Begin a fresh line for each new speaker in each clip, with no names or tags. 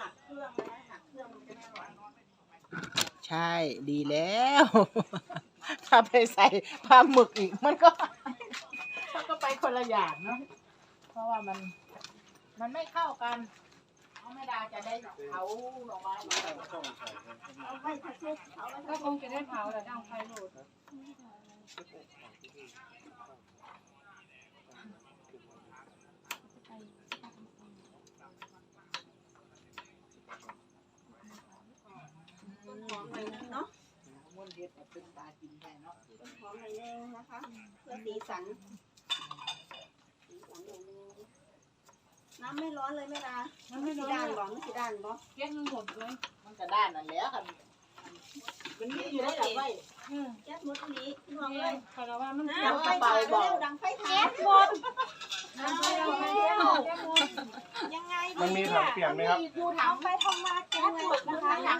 หลักเครื่องนะหลักเครื่องมันจะไม่อร่อย
ใช่ดีแล้ว ถ้าไปใส่ปลาหมึกอีก มันก็มันก็ไปคนละอย่างเนาะเพราะว่ามัน มันไม่เข้ากันเอาไม่ได้จะได้เผาออกมา
เอาไว้ถ้าซุปเอาไว้
ก็คงจะได้เผาแหละดังไฟโหลด
หอมหน่อยนึงเนาะ
ม้วนเฮ็ดเป็นตากินได้เนาะ
ต้นหอมหน่อยนึงนะคะ เพื่อสีสัน สีสันหน่อยนึงน้ำไม่ร้อนเลยแม่ดา
มันไม่
สี
ร้อน
ด้าน
ห
ห
ร
ร
อ
อกไม่สีด้านบ่
แก๊สมันหมดเลย
มันก็ด้านนั่นแหล้วค่ะมันมีอยู่ได้หรอไว้
อืม
แก๊สหมดอันนี้พี่น้อง
นี่
เลย
คาราว่ามัน
นะ
เผา
ไฟถ่านเร็วดังไฟถ่าน
หมดดังไฟเราไฟแก๊สหมดแก๊สหมด
ยังไง
มันมีถังเปลี่ยนไหมครับ
ดูถามไปทำมาแก๊สหมดนะคะถั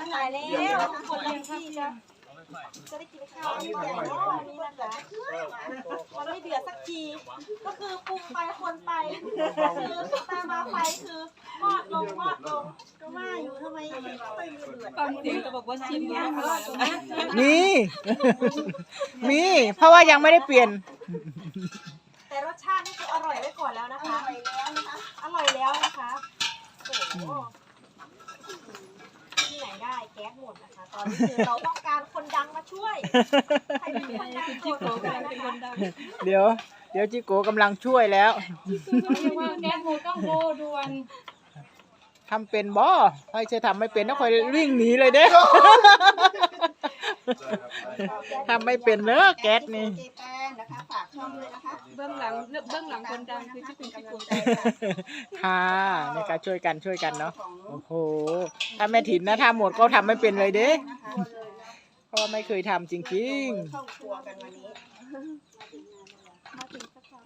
งถ่ายแล้วคนละที่จะจะได้กินข้าวนี่แหละเนานี่นะคะมันไม่เดือดสักที ก็คือปรุงไปคนไปคือตามาไฟคือมอดลงมอดลงก็ว่าอยู่ทำไมไม่ค่อยเดือด
ความจริงก็บอกว่าชิมแล้วอร่อยนะ
มี มี เพราะว่ายังไม่ได้เปลี่ยน
แต่รสชาตินี่คืออร่อยไว้ก่อนแล้วนะคะ อร่อยแล้วนะคะอร่อยแล้วนะคะโอ้โหที่ไหนได้แก๊สหมดนะคะ ตอนนี้คือเราต้องการคนดังมาช่วย ใครเป็นคนดัง
จิ๊ก
โก
โก้
รธ
เป็นคนดัง
เดี๋ยว เดี๋ยวจิโกกำลังช่วยแล้ว
เขาเรียกว่าแก๊สหมดต้องโบด่วน
ทำเป็นบ่ค่อยจะทำไม่เป็นนะค่อยวิ่งหนีเลยเด้ ทำไม่เป็นเนอะแก๊สนี่
เจแปนนะคะฝากช่องด้วยนะคะ
เบื้องหลังเบื้องหลังคนดังคือจิ๊ก
เป็น
จิ๊ก
กำลั
โก้
งใจค่ะ
ค่ะในการช่วยกันช่วยกันเนาะ
ของ
โอ้โห ถ้าแม่ถิ่นนะถ้าหมดก็ทำไม่เป็นเลยเด้
นะคะ
เพราะว่าไม่เคยทำจริง
เข้าครัวกันวันนี้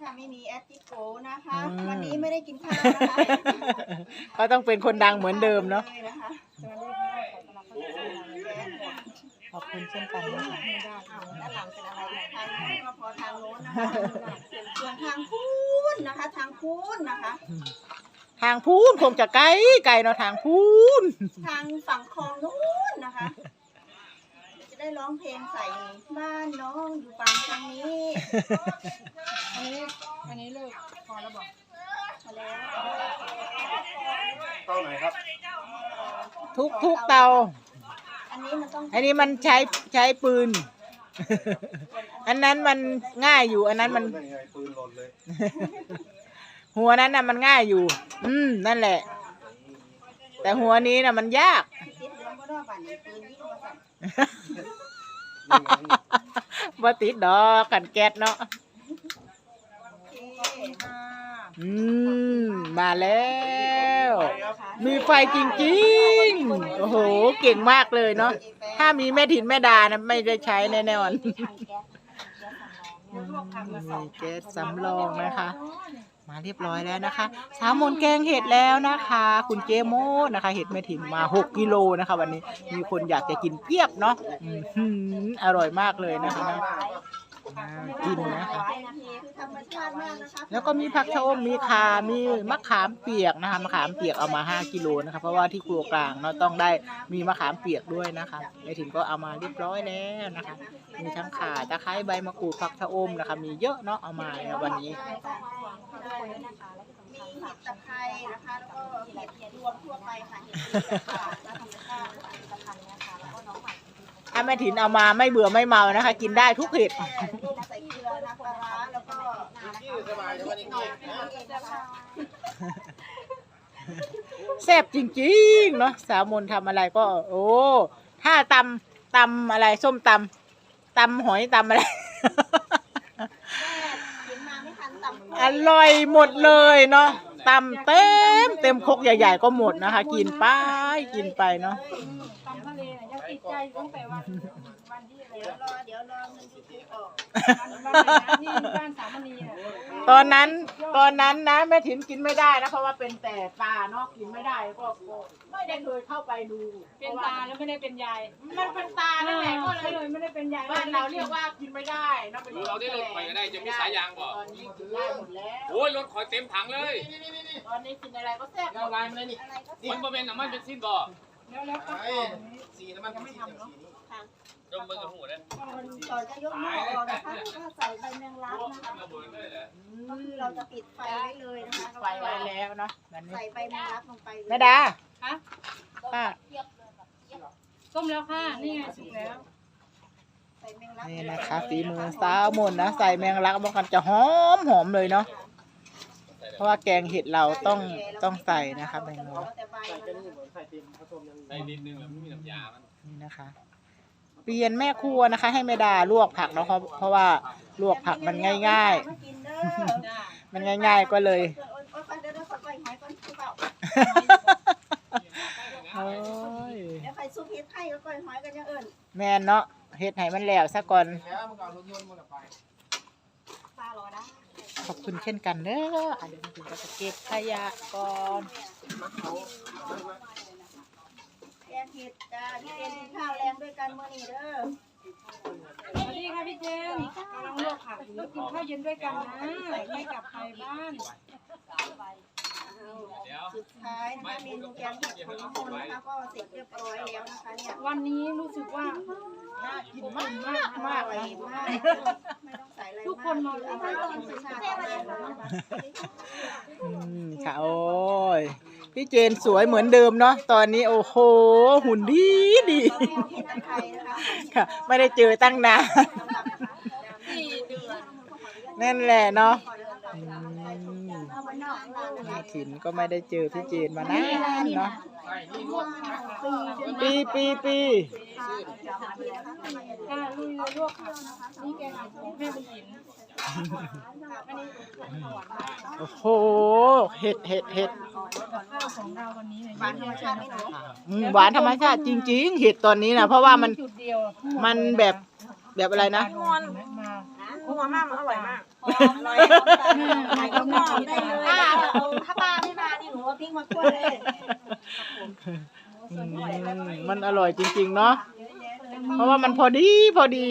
ถ้าไม่มีแอดจิโกนะคะ วันนี้ไม่ได้กินข้าวนะคะ
ๆ ก็ต้องเป็นคนดังเหมือนเดิมเนาะ
ลยนะคะ
ขอบคุณเช่นกันนะคะ
อ้าวด้านหลังเป็นอะไรเนี่ยทางนู้นก็พอทางโน้นนะคะส่วนทางพูนนะคะ ทางพูนนะคะ
ทางพูนคงจะไกลไกลเนาะทางพูน
ทางฝั่งคลองนู้นนะคะ จะได้ร้องเพลงใส่บ้านน้องอยู่ฝั่งทางนี้
อันนี้ อันนี้เลิกพอแล้วบอก
มาแล้ว
เต้าไหนครับ
ทุกทุกเตา
นนี้มันต้อง
อันนี้มันใช้ใช้ปืน อันนั้นมันง่ายอยู่ อันนั้นมัน
ไงปืนหล่นเลย
หัวนั้นน่ะมันง่ายอยู่ อืมนั่นแหละ แต่หัวนี้น่ะมันยาก
ติดเหลืองก็รอบบ้านนี้ปืนยิ่งมาสั่น
บ่ติดดอกกันแก๊สเนาะ
โอเคค่ะ
อืม มาแล้ว
นะคะ
มีไฟจริงๆ โอ้โห เก่งมากเลยเนาะ ถ้ามีแม่ถิ่นแม่ดานะไม่ได้ใช้แน่นอน
ถังแก๊สแก๊สสำรองเนี่ย
มีแก๊สสำรองนะคะ มาเรียบร้อยแล้วนะคะ สามมนแกงเห็ดแล้วนะคะ คุณเจโมนะคะ เห็ดแม่ถิ่นมา 6กิโลนะคะ วันนี้ มีคนอยากจะกินเพียบเนาะอื้อหืออร่อยมากเลยนะคะนะอ่า กินนะคะ
ไว้นะคะคือธรรมชาติมากนะคะ
แล้วก็มีผักชะอมมีคามีมะขามเปียกนะคะมะขามเปียกเอามา5กิโลนะคะเพราะว่าที่ครัวกลางเนาะต้องได้มีมะขามเปียกด้วยนะคะในถึงก็เอามาเรียบร้อยแล้วนะคะ มีทั้งข่าตะไคร้ใบมะกรูดผักชะอมนะคะ มีเยอะเนาะเอามาในวันนี้
มีเห็ดตะไคร้นะคะ แล้วก็เห็ดรวมทั่วไปค่ะเห็ดค่ะและธรรมชาติ แม่
ถินเอามาไม่เบื่อไม่เมานะคะ กินได้ทุกเห็ด
ต้มใส่เกลือน้ำปลาร้าแล้วก็นิดหน่อยแค่นั้นเองนะคะ
แซ่บจริงๆเนาะสาวมนทำอะไรก็ โอ้ถ้าตำตำอะไรส้มตำตำหอยตำอะไร
กินมาไม่ทันตำ
อร่อยหมดเลยเนาะตำเต็ม เต็มครกใหญ่ ๆ ก็หมดนะคะ กินไปกินไปเนาะ
ตำทะเลน่ะยัง ติดใจตั้งแต่วันวันที่อะไร
เดี๋ยวรอเดี๋ยวรอเงินยูทูบออก
บ้านไหนนะที่บ้านสามณีอะ
ตอนนั้นตอนนั้นนะแม่ถินกินไม่ได้นะเพราะว่าเป็นแต่ตาเนาะกินไม่ได้ก็ก็ไม่ได้เคยเข้าไปดู
เป็นตาแล้วไม่ได้เป็นยาย
มันเป็นตานั่นแหละก็
ก็
เล
เลยยไม่ได้เป็นยาย
บ้านเราเรียกว่ากินไม่ได้เนาะเป็น
เราได้รถไปก็ได้จะมีสายยางบ่
ตอนนี้กินได้หมดแล้ว
โอ้ยรถคอยเต็มถังเลย
ตอนนี้กินอะไรก็แซ่บหม
เอา
ด
ลายมาเลยนี่มันบ่เป็นน้ำมันเป็นสิ้นบ่
แล้วแล้วก็
สีน้ำมันไม่ทำเนาะ
จมเบิ่งกับหูเด้อ
ก่อนจะยกหม้อออกนะคะก็ใส่ใบแมงลักนะคะ
ระเบิดเลยแหละ
ก็คือเราจะปิดไฟไว้เลยนะคะ
ไฟไว้แล้วเนาะแบบนี้
ใส่ใบแมงลักลงไป
แม่ดา
ฮะ
ป้า
ต้มแล้วค่ะ นี่ไงสุกแล้ว
ใส่แมงลัก
นี่นะคะฝีมือสาวมนนะ ใส่แมงลักมันกันจะหอมหอมเลยเนาะ ราะว่าแกงเห็ดเราต้องต้องใส่นะคะแมงลัก
แต่ใบมันนะคะ
ใส่เต็มผสมยัง
ใส่นิดนึงแล้วไม่มีน้ำยามัน
นี่นะคะ เปลี่ยนแม่ครัวนะคะ ให้แม่ดาลวกผักเนาะเพราะเพราะว่าลวกผักมันง่าย
มากินเด้อ
ๆมันง่าย ๆก็เลย
โอ๊ยโอ๊ยเดี๋ยวเดี๋ยวขอก่อยหอยก่อนคือเปล่า
โอ้ย
เดี๋ยวใครซุปเห็ดไข่ก็ก่อยหอยกันอยังเอิ่น
แม่นเนาะเฮ็ดให้มันแล้วซะก่อน
แล้วมึงเอารถยนต์มึงไป
ปลารอได้
ขอบคุณเช่นกันเด้ออะเดี๋ยวมาถึงก็จะเก็บขยะก่อน
แกงเห็ดจ้าพี่เจนกินข้าวแรงด้วยกันมื้อนี้เด้อ
สวัสดีค่ะพี่เจนกำลังลวกผักอยู่กินข้าวเย็นด้วยกันนะไม่กลับไปบ้าน
เดี๋ยว
สุดท้ายนะคะเมนูแกงเห็ดของน้องคนนะคะก็เสร็จเรียบร้อยแล้วนะคะเนี่ย
วันนี้รู้สึกว่า
น่ากินมาก
มาก
มาก
อ
เล
ร่อย
ย
มากไม่ต้องใส่อะไรมาก
ทุกคนมา
คืออาหารธรรมชาตินะคะ
อืมค่ะโอ้ยพี่เจนสวยเหมือนเดิมเนาะตอนนี้โอ้โห หุ่นดีดี
ก็มีเห็ดตะไคร้นะคะ
ค่ะ ไม่ได้เจอตั้งนาน
สี่เดือน
นั่นแหละเนาะอืม
เอาไว้ นอกร้านนะคะ
แม่ถินก็ไม่ได้เจอพี่เจนมานานเนาะปีปีปี
ค่ะลุยลวกผักนี่แกงของแม่บุญถิน
โอ้โห เห็ดเห็ดเห็ด
ข้าวของเราวันนี้เนี่ย
หวานธรรมชาติไม่หนู
อืมหวานธรรมชาติจริง ๆ เห็ดตอนนี้นะเพราะว่ามัน
จุดเดียว
มันแบบ แบบอะไรนะ
มา
หัวมากมันอร่อยมากอร่อย
มาก็มากิน
ได้เลยถ้าปลาไม่มานี่หนูเอาพริกมาคั่วเลย
อืมมันอร่อยจริง ๆ เนาะเพราะว่ามันพอดีพอดี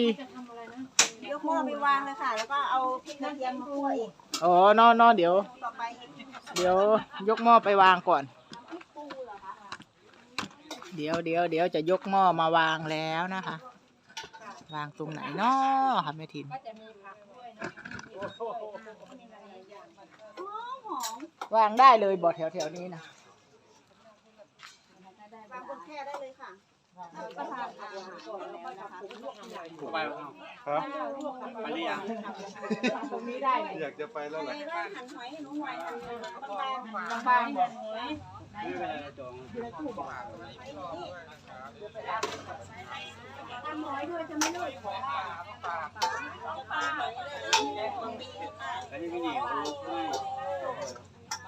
ยกหม้อไปวางเลยค่ะ แล้วก็เอาพริกกระเทียมมาคั่วอีก
อ๋อนอนอเดี๋ยว
ต่อไป
เดี๋ยวยกหม้อไปวางก่อน เดี๋ยวเดี๋ยวเดี๋ยวจะยกหม้อมาวางแล้วนะคะ วางตรงไหนเนาะค่ะแม่ทิน
ก็จะมีผักด้วยนะ
วางได้เลยบ่แถวแถวๆนี้นะ
วางบนแค่ได้เลยค่ะก็ทานอาหารก่อนแล้วนะคะ
ไป
ครับ
ไปหรือยัง
ตรงนี้ได้เลย
อยากจะไปแล้วแหละ
ได้หันหอยให้หนูหน่อยหันบางๆ
บางๆบ่
หั่นหอ ยด้วยจะไม่ลุย
อันนี้พี่นี่ลุกไม่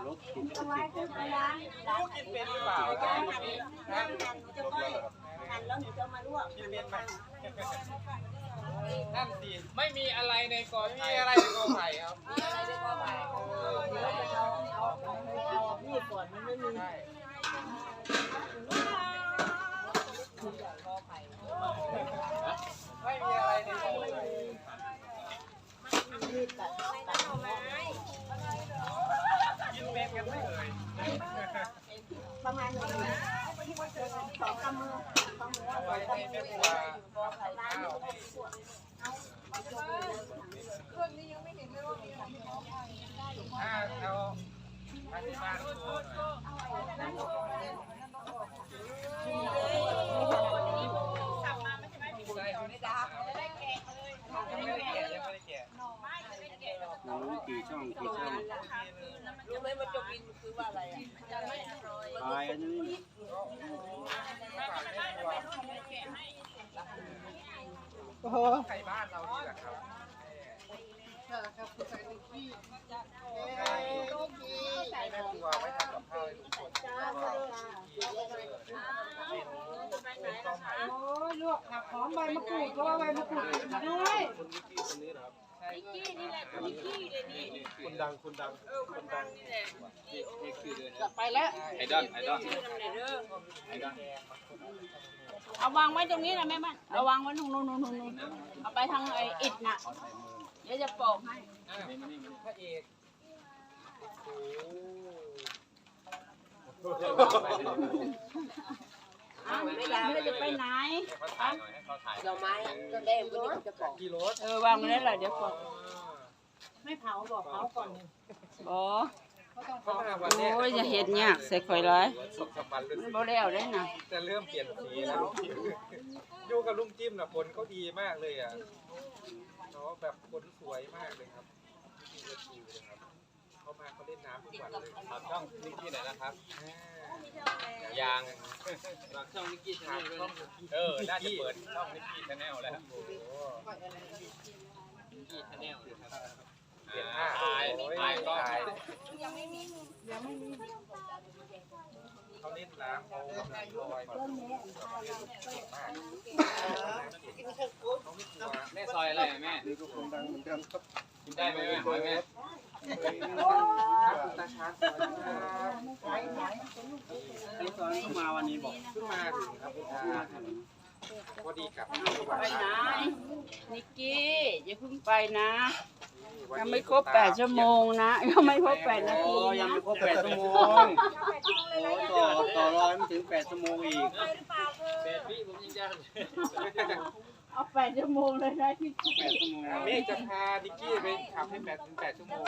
ลุกติด
เอาไว้เพื่อไปล้าล้างกินเป็นหรือเปล่าหั่นหั่นหั่นหนูจะก้อยหั่นแล้วหนูจะมาลวกหั่นเป็น
นั่นสิไม่มีอะไรในกอไผ่อะไรในกอไผ่ครับ
นี่ก่อนมันไม่มี
ไม่มีอะไรในกอไผ่
ประมาณนี้สองกำมือสองมือสองกำมือล้าง
ถ้าเอาอันนี้มาดูหน่อยยังไม่ได้แกะยังไม่ได้แกะ
รู้กี่ช่องกี่ช่องรู้ไหมว่าจบินคือว่าอะไรอะตายอันนี้
โอ้โห
ไข่บ้านเรานี่แหละครับใช้แม่ครัวไว้ทำกับข้าวให้ทุกคน
จ้าใส่ค่ะ
โอ้ยลวกผักหอมใบมะกรูดเพราะว่าใบมะกรูดด้วย
คนนิกกี้คนนี้เหรอครับ
นิกกี้นี่แหละนิกกี้เลยนี่
คนดังคนดังคนดัง
นี่แหละ
ไปแล้ว
ไอดอนไอดอน
ชื่อน้ำเนเด้อ
ไอดอน
เอาวางไว้ตรงนี้นะแม่บ้านเอาวางไว้ตรงนู้นนู้นนู้นนู้นเอาไปทางไอ้อิฐน่ะเดี๋ยวจะปอกให้
พระเอก
อ้าวเวลาเราจะไปไหน
เขาถ่ายหน่อยให้เขาถ่าย
ดอกไม้ต้นแดงวันนี้จะปอก
กี่รถ
เออวางไว้แล้แหละเดี๋ยวปอก
ไม่เผาบอกเผาก่อนหนึ่ง
อ๋อ
เขาต้อง
เผา
โอ้ยจะเห็ดเนี่ยากใส่ข่อยร้าย
สองสมวันเลย
มันบ่แล้วได้น่ะ
แต่เริ่มเปลี่ยนสีแล้วอยู่กับลุงจิ้มนะผลเขาดีมากเลยอะเขาแบบผลสวยมากเลยครับดีเลยดีเลยครับ เขามาเขาเล่นน้ำทุกวันเลย
ฝากช่องนิกกี้หน่อยนะครับ
อ่ายา
งฝากช่องนิกกี้ชาแนลด้วยนะเออน่าจะเปิดช่องนิกกี้ชาแนลแล้ว
โอ้โห
นิกกี้ชาแนลนะครับ
เปลี่ยนท่า
ถ่าย
โอ้ย
ถ่ายก็
ถ่าย
ยังไม่มี
เขาเล่นน้ำเขากำลังลอยแบบเก่งมากเขาไม่กลัว
แม่ซอยอะไรแม่
นี่ก็คงดังเหมือนกันครับ
กินได้ไหมแม่หอ ยแม่
ตาชาร์จครับ
นี่ซอยเพิ่งมาวันนี้บอก
เพิ่งมาถึงครับคุณตาพอดีกลับ
ไปไหนนิกกี้อย่าเพิ่งไปนะยังไม่ครบแปดชั่วโมงนะยังไม่ครบแปดนาที
ยังไม่ครบแปดชั่วโมงโอ้ต่อต่อรอยไม่ถึงแปดชั่วโมงอีกแปดวิผมยังจะ
เอาแปดชั่วโมงเลยนะพี่
แปดชั่วโมง
เมฆจะพาดิกกี้ไปขับให้แปดถึงแปดชั่วโมง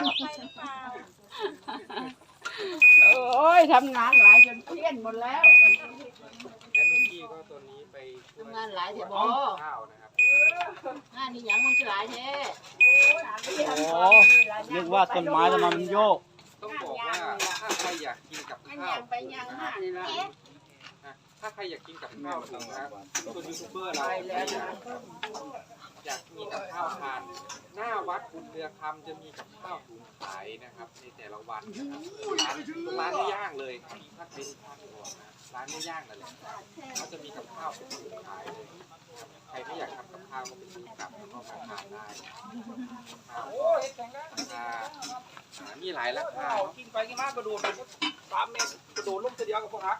โอ้ยทำงานหลายจนเครียดหมดแล้ว
และดิกกี้ก็ตัวนี้ไปช่วย
ทำงานหลายเดี๋ยวบ
ข้
อา
วนะครับ
งานนี่หยังมันคือหลายแท้
โอ้นึกว่าต้นไม้ทำไมมันโยก
ต้องบอกว่าถ้าใครอยากกินกับ
มัน
ข้า
ยั
ว
งไปยังห้านี่ละ
ถ้าใครอยากกินกับข้าวถุงนะครับตัวยูทูบเบอร์เราอยากมีกับข้าวทาน หน้าวัดบุญเรือคำจะมีกับข้าวถุงขายนะครับ ในแต่ละวันนะครับร้านร้านไม่ย่างเลยครับถ้าเป็นข้าวถั่วนะร้านไม่ย่างนั่นแหละเขาจะมีกับข้าวเป็นถุงขายเลยครับใครไม่อยากทำกับข้าวก็ไปซื้อกลับแล้วก็มาทานได้ข้าวก็ราคาอ่ามีหลายราคาเนาะ
กินไปกินมากกระโดดสามเมตรกระโดดลงทีเดียวกับพวกฮัก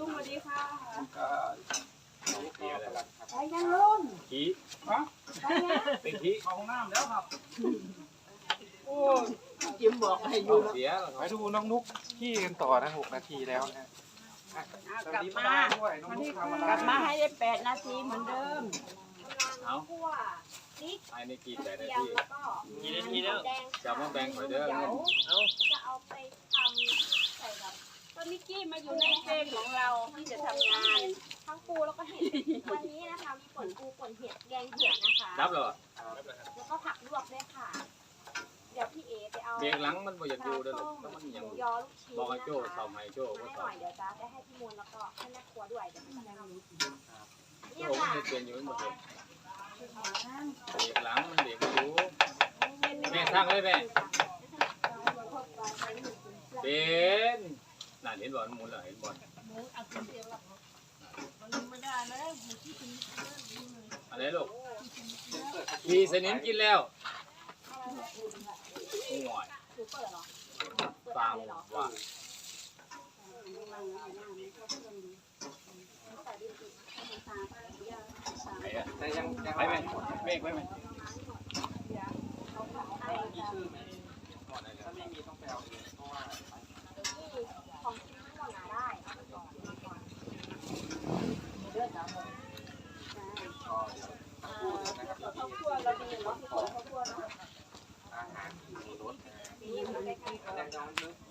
ลุงสวัสดีค่ะ
โอเคแล้วครับ
ไปยังลุง
ขี้
เป็นที่เข้าห้องน้ำแล้วครับ
จิมบอกให้อยู่
เสียแล้ว
ไปดูน้องนุ๊กขี้กันต่อนะหกนาทีแล้วนะอะ
เอา
สวั
กลั
ส
บ
ดี
มา
ป้าด้วยน้องนุ๊กทำอะไร
กลับมาให้ได้แปดนาทีเหมือนเดิม
เอา
คั่วพริก
ไอ้นี่กี่
ก
แต่
ระ
นา
เทียม
ที
แล้วก็
กี่นาทีแล้ว
แดง
จับมาแบ่งข่อยเด้อ
เดี๋ยวจะเอาไปทำใส่กับ
ก็นิกกี้มาอยู่ในเฟรมของเราที่จะทำงาน
ทั้งปูแล้วก็เห็ดวันนี้นะคะมีป่นปูป่นเห็ดแกงเห็ดนะคะ
รับเหรอ
แล้วก็ผักลวกด้วยค่ะ เดี๋ยวพี่เอไปเอา
เบรกหลังมันบ่อยากอยู่เด้อลูกแล้วมันยัง
หมูยอลูกชิ้น
บอกให้
นะ
โจ้
คะ
เสาไม้โจ้
มา
ก็
ให้ห
เสา
น่อยเดี๋ยวจะได้ให้พี่มูลแล้วก็ให้แม่ครัวด้วยเดี๋ยวจะได้ทำเนี่ย
ผม
ค่ะ
มันเปลี่ยนอยู่หมดเลยเบรกหลังมันเบรกอยู่ แม่สั่งเลยแม่ เป็น น่าเห็นบ่มันหมุนเหรอเห็นบอะไรลูกมีสนิมกินแล้วโอ้ย
คือเปิดเหรอ
ฟางว่าไปอะ
แต่ยังยัง
ไปไหมเมฆไปไหม
มีชื่อไหมถ้าไม่มีต้องไปเอาเองเพราะว่า
ที่ของกินทั้งหมดนะได้เอาไปก่อนมาก่อน
ก็เดี๋ยวสักครู่หนึงนะครับ
ข้าวคั่วเรามีเนาะที่เปิดข้าวคั่วเนาะ
อาหารที่มีรถนะฮะ
มีอยู่ใกล้ๆ
แต่น้องนึก น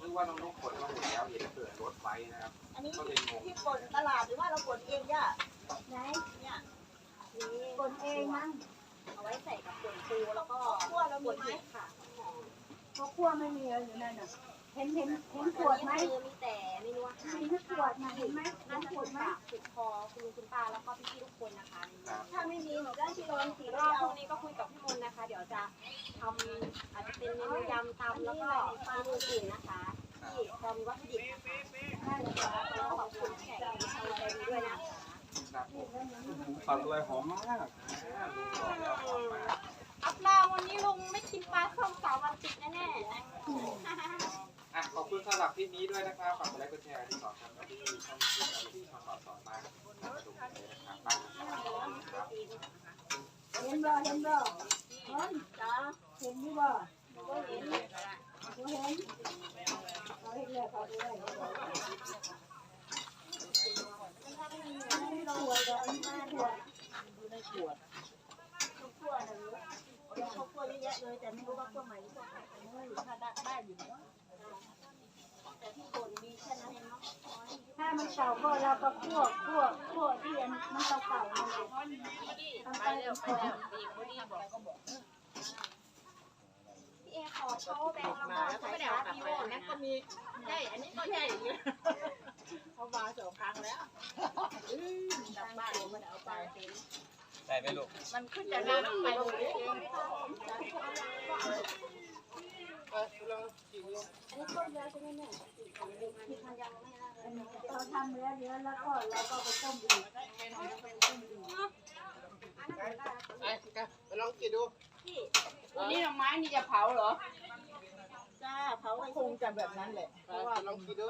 ึกว่าน้องนุ๊กขนมาหมดแล้วเห็นเปิดรถไว้นะครับ
อันนี้
ก็เลยงง
ที่ป่นตลาดหรือว่าเราป่นเองย่ะไหนเนี่ยนี่ป่นเองมั้งเอาไว้ใส่กับป่นปูแล้วก็คั่วเรามีไหมค่ะ
เพราะขั้วไม่มีอะไรอยู่นั่นน่ะ เห็นเห็นเห็นขวดไหม
คือมีแต่เมนูอาหาร
มีทุกขวดนะเห็นไหม
น่าจะถูกปากถูกคอคุณลุงคุณป้าแล้วก็พี่ๆทุกคนนะคะ ถ้าไม่มีหนูได้ที่โรนสีรอบพรุ่งนี้ก็คุยกับพี่มนต์นะคะ เดี๋ยวจะทำอาจจะเป็นเมนูยำตำแล้วก็เมนูอื่นนะคะที่เรามีวัตถุดิบนะคะได้เลยค่ะแล้วก็ขอบคุณแขกผู้ชมใจดีด้วยนะคะ
ครับผม
ไฝั
กเลยหอมมาก
อัปลาวันนี้ลุงไม่กินปลาส้มสาววันติดแน่
อะขอบคุณสำหรับคลิปนี้ด้วยนะครับฝากกดไลค์กดแชร์ที่ต่อครับที่ช่องที่เราที่ช่องต่อต่อมามาดูกันเลยนะครับไปครับ
เห็นบ่เห็นบ่เห็นจ้าเห็นอยู่บ่บ่เห็นบ่เห็นเขาเห็นแล้วเขาดูได้ตัวเดียวมาหัว
ๆขั้วนะรู้เขาขั้วเยอะแยะเลยแต่ไม่รู้ว่าขั้วใหม่หรือขั้วเก่ไม่รู้ถ้าได้ได้อยู่เนาะ
ถ้ามันเก่าก็เราก็คั่วคั่วคั่วที่มันเก่าเก่าๆนั่นแหละทำไปแล้วไปแล้ว
พี่เอขอเขาแบ่งแล้วก็ใส่ชาร์จวีโว่นะก็มี
ใช่อันนี้ก็ใช่เขามาสองครั้งแล้วกลับบ้านมันเอาไป
ได้ไหมลูก
มันขึ้นจากน้ำไปเลย เอง
อันนี้ต้มแล้วใช่ไหมเนี่ยมีพันยังไม่เรา
ทำแล้วเดี๋ยวแล้วก็เราก็ไปต้มอีก
ไปลองกินดู
วันนี้หน่อไม้นี่จะเผาเหรอ
จ้าเผาไว้
คงจะแบบนั้นแหละ เพราะว่า
ลองกินดู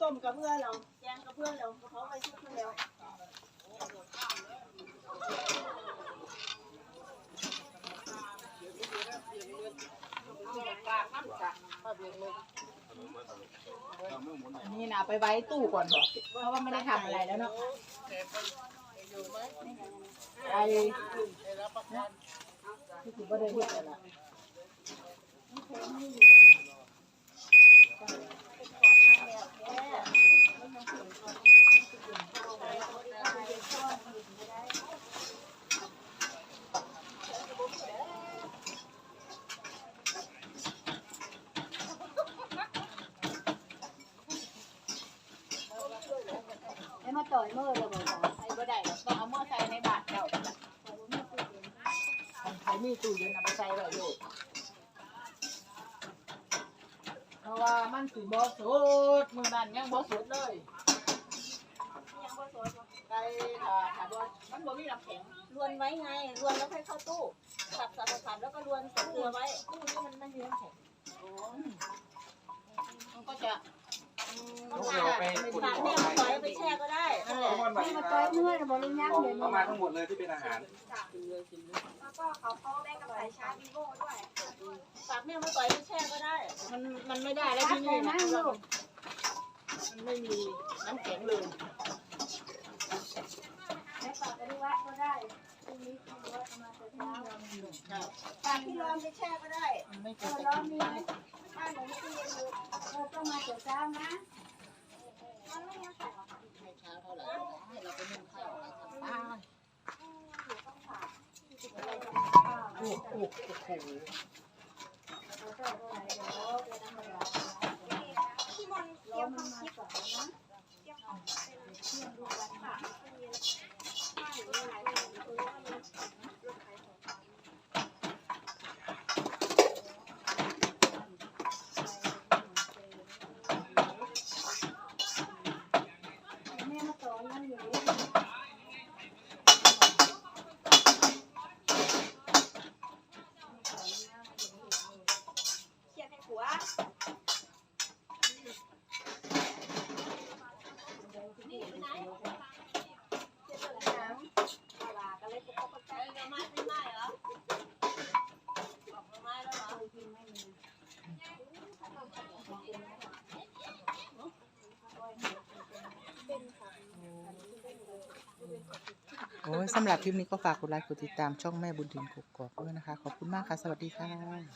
ต้มกับเพื่อนเราแกงกับเพื่อนเราเผาไว้ทุกคนแล้ว
อันนี้นะไปไว้ตู้ก่อนบอกเพราะว่าไม่ได้ทำอะไรแล้วเนาะไอ้ที่ถือว่าได้เรียกแล้วล่ะ
ให้มาต่อยมือเลยบ่จ้า
ใครก็ได้กต้องเอาหม้อใส่ในบาทเจ้าใครมีตู้เย็นเอาไปใส่ไว้ลูกเพราะว่ามันสีบอสดมือนั้นยังบอสดเลย
ยังบ่สด
ไก่ถ้าถ้าบอมันบ่มีน้ำแข็ง
รวนไว้ไงรวนแล้วค่อยเข้าตู้สับสับสับแล้วก็รวนใส่เรือไว้ตู้นี้มันไม่มีน้ำแข็ง
มันก็จะ
ลูกเราไปขุดของ
มา
ใคร
ปล่อยไปแช่ก็ได้นั่นแหละ
ให้มาต่อยมือเลยบ่เลยยังเดี๋ยว
เอา
นี้
มาทั้งหมดเลยที่เป็นอาหาร
แล้วก็เขาเขาแบ่งกับสายชาร์จวีโว่ด้วยฝากแม่มาปล่อยไปแช่ก็ได้
มันมันไม่ได้แล้วที่นี่นะ
ลูก
มันไม่มีน้ำแข็งเลย
ให้ฝากไปที่วัดก็ได้ พรุ่งนี้ที่วัดมาแต่เช้า
ฝากพี่รอนไปแช่ก็ได้
มันไม่
เอ
เกิ
อ
ด
ร้อนมีไหม
บ้านหนูไม่ตู้เย็นเลย
เออต้องมาแต่เช้านะ
มันไม่มีน้ำแข็งหรอก
ไม่เช้าเท่าไหร่ให้เราไปนึ่งข้าวให้ทำป้า
หนูต้องฝาก
โอ้โหโอ้โห
เราก็เอาไหนเดี๋ยวไปทำอะไร
พี่มนต์เตรี
ร้
ย
อน
ม
มัน
ทำค
มา
ลิป
สอนนะ
เตรียมของเป็นเที่ยงดูวันฝากตู้เย็นบ้านหนูมีหลายที่หนูรู้ว่ามีรถขายของ
แม่มาสอนนั่นอยู่
เครียดให้ผัวนี่ไปไหนเครียดเรื่องอะไรเอาล่ะก็เลยปุ๊บปุ๊บปุ๊บปุ๊บเดี๋ยวไม้ไม่ไหม้เหรอบอกไม้แล้วเหรอ
โอ้สำหรับคลิปนี้ก็ฝากกดไลค์กดติดตามช่องแม่บุญถิ่นกกอกด้วยนะคะ ขอบคุณมากค่ะ สวัสดีค่ะ